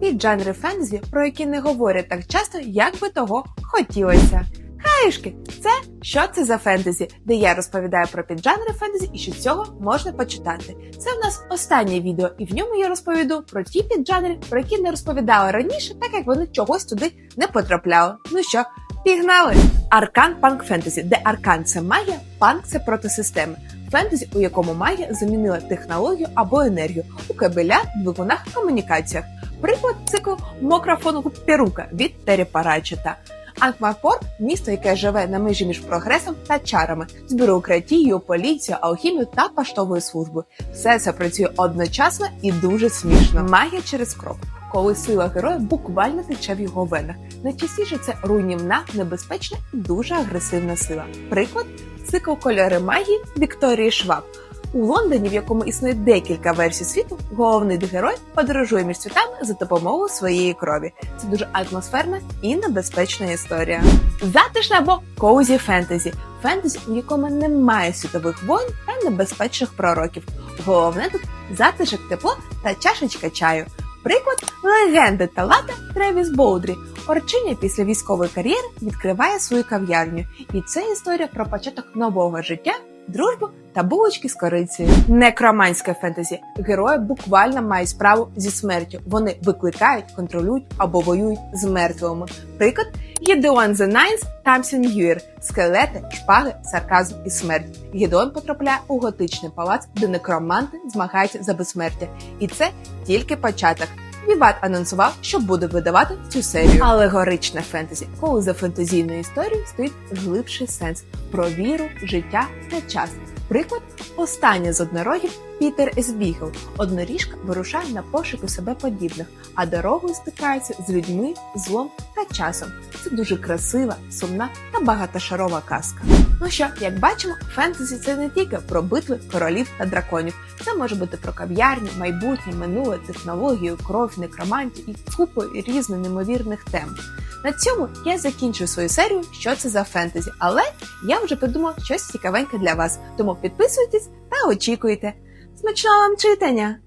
піджанри фентезі, про які не говорять так часто, як би того хотілося. Хаюшки, це що це за фентезі, де я розповідаю про піджанри фентезі і що цього можна почитати. Це в нас останнє відео, і в ньому я розповіду про ті піджанри, про які не розповідала раніше, так як вони чогось туди не потрапляли. Ну що, пігнали! Аркан панк фентезі, де аркан це магія, панк це протисистеми. Фентезі, у якому магія замінила технологію або енергію у кабелях, двигунах, комунікаціях. Приклад циклу Мокра фонгу Перука від Террі Парачета. Анкмарпорт місто, яке живе на межі між прогресом та чарами, з бюрократією, поліцією, алхімією та поштовою службою. Все це працює одночасно і дуже смішно. Магія через крок. Коли сила героя буквально тече в його венах. Найчастіше це руйнівна, небезпечна і дуже агресивна сила. Приклад цикл кольори магії Вікторії Шваб. У Лондоні, в якому існує декілька версій світу, головний герой подорожує між світами за допомогою своєї крові. Це дуже атмосферна і небезпечна історія. Затишна або коузі фентезі фентезі, у якому немає світових воїн та небезпечних пророків. Головне тут затишок, тепло та чашечка чаю. Приклад легенди талата Тревіс Боудрі. Орчиня після військової кар'єри відкриває свою кав'ярню, і це історія про початок нового життя, дружбу та булочки з корицею. Некроманське фентезі. Герої буквально мають справу зі смертю. Вони викликають, контролюють або воюють з мертвими. Приклад Гідеон The Nines Тамсін Юєр. Скелети, шпаги, сарказм і смерть. Гідеон потрапляє у готичний палац, де некроманти змагаються за безсмертя. І це тільки початок. Віват анонсував, що буде видавати цю серію. Алегоричне фентезі, коли за фентезійною історією стоїть глибший сенс про віру, життя та час. Приклад останнє з однорогів Пітер Есбігл. Одноріжка вирушає на пошуки себе подібних, а дорогою стикається з людьми, злом та часом. Це дуже красива, сумна та багатошарова казка. Ну що, як бачимо, фентезі це не тільки про битви королів та драконів. Це може бути про кав'ярні, майбутнє, минуле, технологію, кров, некромантію і купу різних неймовірних тем. На цьому я закінчую свою серію, що це за фентезі, але я вже придумав щось цікавеньке для вас. Тому підписуйтесь та очікуйте. Смачного вам читання!